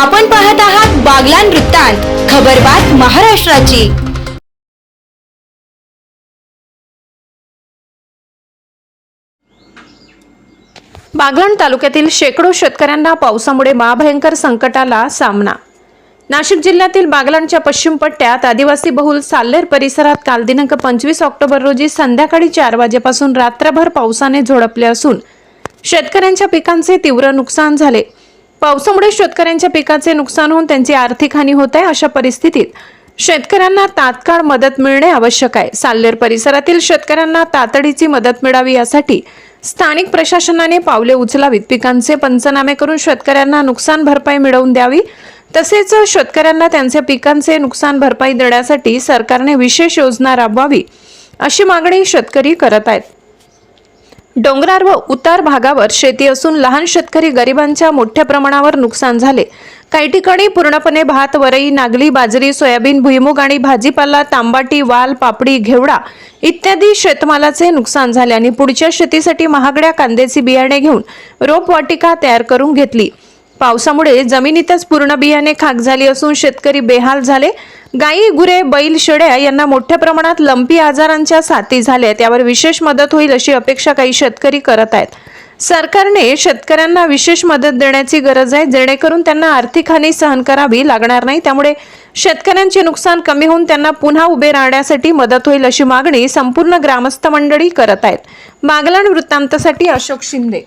आपण पाहत आहात बागलान वृत्तांत खबरबात महाराष्ट्राची. बागलाण तालुक्यातील शेकडो शेतकऱ्यांना पावसामुळे महाभयंकर संकटाला सामना. नाशिक जिल्ह्यातील बागलाणच्या पश्चिम पट्ट्यात आदिवासी बहुल साल्लेर परिसरात काल दिनांक पंचवीस ऑक्टोबर रोजी संध्याकाळी चार वाजेपासून रात्रभर पावसाने झोडपले असून शेतकऱ्यांच्या पिकांचे तीव्र नुकसान झाले. पावसामुळे शेतकऱ्यांच्या पिकाचे नुकसान होऊन त्यांची आर्थिक हानी होत आहे अशा परिस्थितीत शेतकऱ्यांना तात्काळ मदत मिळणे आवश्यक आहे. साल्लेर परिसरातील शेतकऱ्यांना तातडीची मदत मिळावी यासाठी स्थानिक प्रशासनाने पावले उचलावीत. पिकांचे पंचनामे करून शेतकऱ्यांना नुकसान भरपाई मिळवून द्यावी. तसेच शेतकऱ्यांना त्यांच्या पिकांचे नुकसान भरपाई देण्यासाठी सरकारने विशेष योजना राबवावी अशी मागणी शेतकरी करत आहेत. डोंगरार व उतार भागावर शेती असून लहान शेतकरी गरिबांच्या मोठ्या प्रमाणावर नुकसान झाले. काही ठिकाणी पूर्णपणे भात वरई नागली बाजरी सोयाबीन भुईमुग आणि भाजीपाला तांबाटी वाल पापडी घेवडा इत्यादी शेतमालाचे नुकसान झाले आणि पुढच्या शेतीसाठी महागड्या कांद्याची बियाणे घेऊन रोपवाटिका तयार करून घेतली. पावसामुळे जमिनीतच पूर्ण बियाणे खाक झाली असून शेतकरी बेहाल झाले. गायी गुरे बैल शेड्या यांना मोठ्या प्रमाणात लंपी आजारांच्या साथी झाल्या. त्यावर विशेष मदत होईल अशी अपेक्षा काही शेतकरी करत आहेत. सरकारने शेतकऱ्यांना विशेष मदत देण्याची गरज आहे. जेणेकरून त्यांना आर्थिक हानी सहन करावी लागणार नाही. त्यामुळे शेतकऱ्यांचे नुकसान कमी होऊन त्यांना पुन्हा उभे राहण्यासाठी मदत होईल अशी मागणी संपूर्ण ग्रामस्थ मंडळी करत आहेत. मागलाण वृत्तांतासाठी अशोक शिंदे.